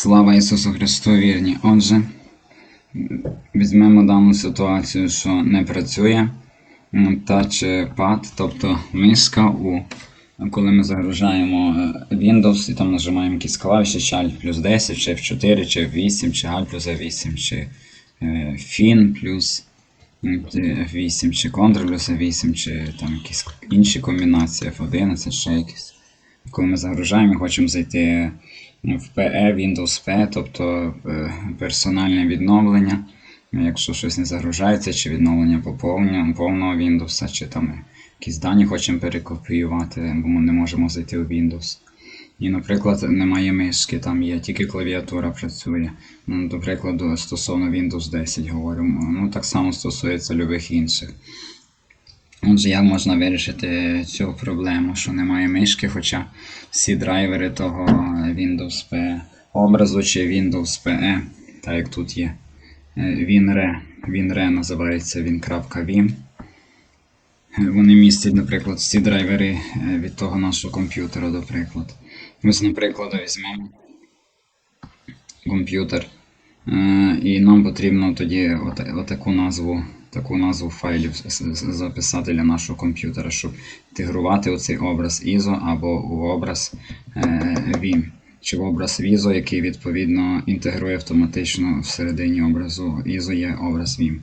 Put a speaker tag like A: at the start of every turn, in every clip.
A: Слава Ісусу Христу, вірні. Отже, візьмемо дану ситуацію, що не працює тачпад, тобто мишка у. Коли ми загружаємо е, Windows і там нажимаємо якісь клавіші, чи Alt плюс 10, чи F4, чи F8, чи Alt плюс F8, чи е, Fin плюс F8, чи Ctrl плюс F8, чи там якісь інші комбінації F11, ще якісь. Коли ми загружаємо і хочемо зайти в PE, Windows P, тобто е, персональне відновлення, якщо щось не загружається, чи відновлення повного Windows, чи там якісь дані хочемо перекопіювати, бо ми не можемо зайти у Windows. І, наприклад, немає мишки, там є тільки клавіатура працює. Ну, до прикладу, стосовно Windows 10 говоримо. Ну, так само стосується любих інших. Як можна вирішити цю проблему, що немає мишки, хоча всі драйвери того Windows P образу чи Windows PE, так як тут є е, WinRe. WinRe називається win.vim. Е, Вони містять, наприклад, всі драйвери е, від того нашого комп'ютера, до прикладу. Ось, наприклад, візьмемо комп'ютер. Е, І нам потрібно тоді ота- отаку назву, таку назву файлів записати для нашого комп'ютера, щоб інтегрувати оцей образ ISO або в образ е, Vim, чи в образ VISO, який відповідно інтегрує автоматично всередині образу ISO є образ Vim.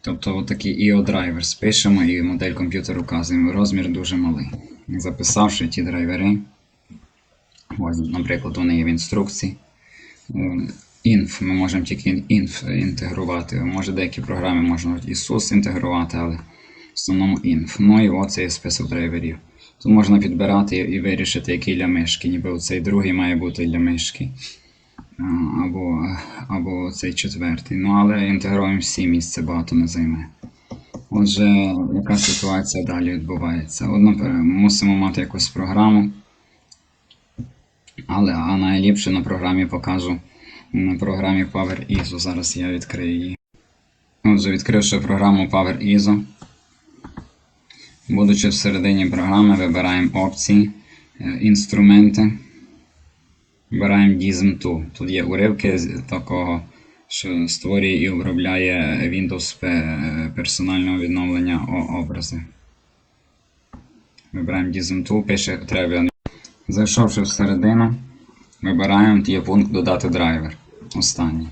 A: Тобто отакий IO драйвер спишемо і модель комп'ютера вказуємо. Розмір дуже малий. Записавши ті драйвери, ось, наприклад, вони є в інструкції. Інф, ми можемо тільки інф інтегрувати. Може деякі програми можна і SUS інтегрувати, але в основному інф. Ну і оце є список драйверів. Тут можна підбирати і вирішити, який для мишки. Ніби цей другий має бути для мишки. Або, або цей четвертий. Ну але інтегруємо всі місце багато не займе. Отже, яка ситуація далі відбувається? Одно мусимо мати якусь програму. Але а найліпше на програмі покажу на програмі Power ISO. Зараз я відкрию її. Отже, відкривши програму Power ISO. Будучи всередині програми, вибираємо опції, е, інструменти. Вибираємо DISM Tool. Тут є уривки такого, що створює і обробляє Windows е, персонального відновлення образи. Вибираємо DISM Tool, пише треба. Зайшовши всередину, вибираємо є пункт додати драйвер. Останній.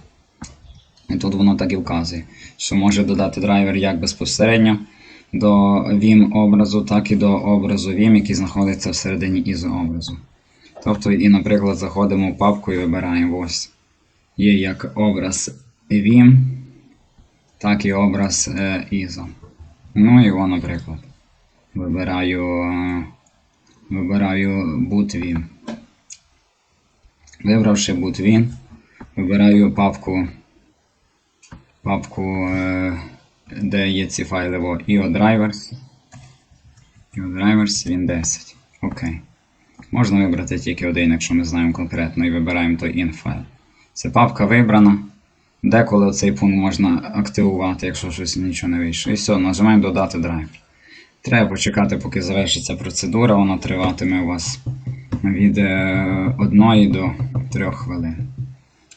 A: І тут воно так і вказує, що може додати драйвер як безпосередньо до Vim образу, так і до образу Vim, який знаходиться всередині ISO образу. Тобто, і, наприклад, заходимо в папку і вибираємо ось. Є як образ Vim, так і образ е, ISO. Ну і його, наприклад. Вибираю, е, вибираю boot Vim. Вибравши boot Vim, вибираю папку, папку, е, де є ці файли во IO Drivers. Win 10. Окей. Можна вибрати тільки один, якщо ми знаємо конкретно, і вибираємо той in файл. Це папка вибрана. Деколи цей пункт можна активувати, якщо щось нічого не вийшло. І все, нажимаємо додати драйвер. Треба почекати, поки завершиться процедура, вона триватиме у вас від 1 до 3 хвилин.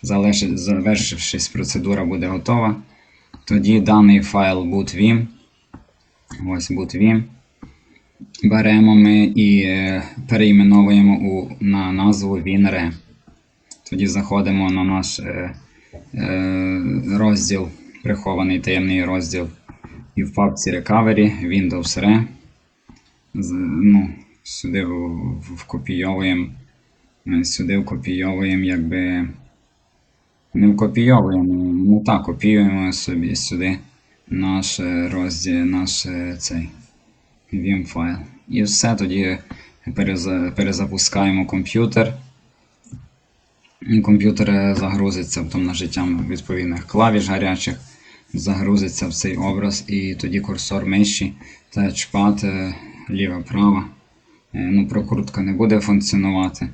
A: Завершившись, процедура буде готова. Тоді даний файл boot.vim, ось boot.vim, беремо ми і е, перейменовуємо у, на назву WinRe. Тоді заходимо на наш е, е, розділ, прихований таємний розділ, і в папці Recovery Windows Re. З- Ну, сюди вкопійовуємо, е, сюди вкопійовуємо якби. Не вкопійовуємо, ну так, копіюємо собі сюди наш е, розділ, наш е, цей Vim файл. І все, тоді перезапускаємо комп'ютер. І Комп'ютер е, загрузиться там нажиттям відповідних клавіш гарячих, загрузиться в цей образ, і тоді курсор миші, тачпад, ліва-права. Ну, прокрутка не буде функціонувати,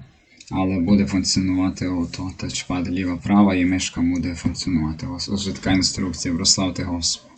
A: але буде функціонувати ото тачпад ліва-права і мишка буде функціонувати. Ось ось така інструкція. Прославте Господа.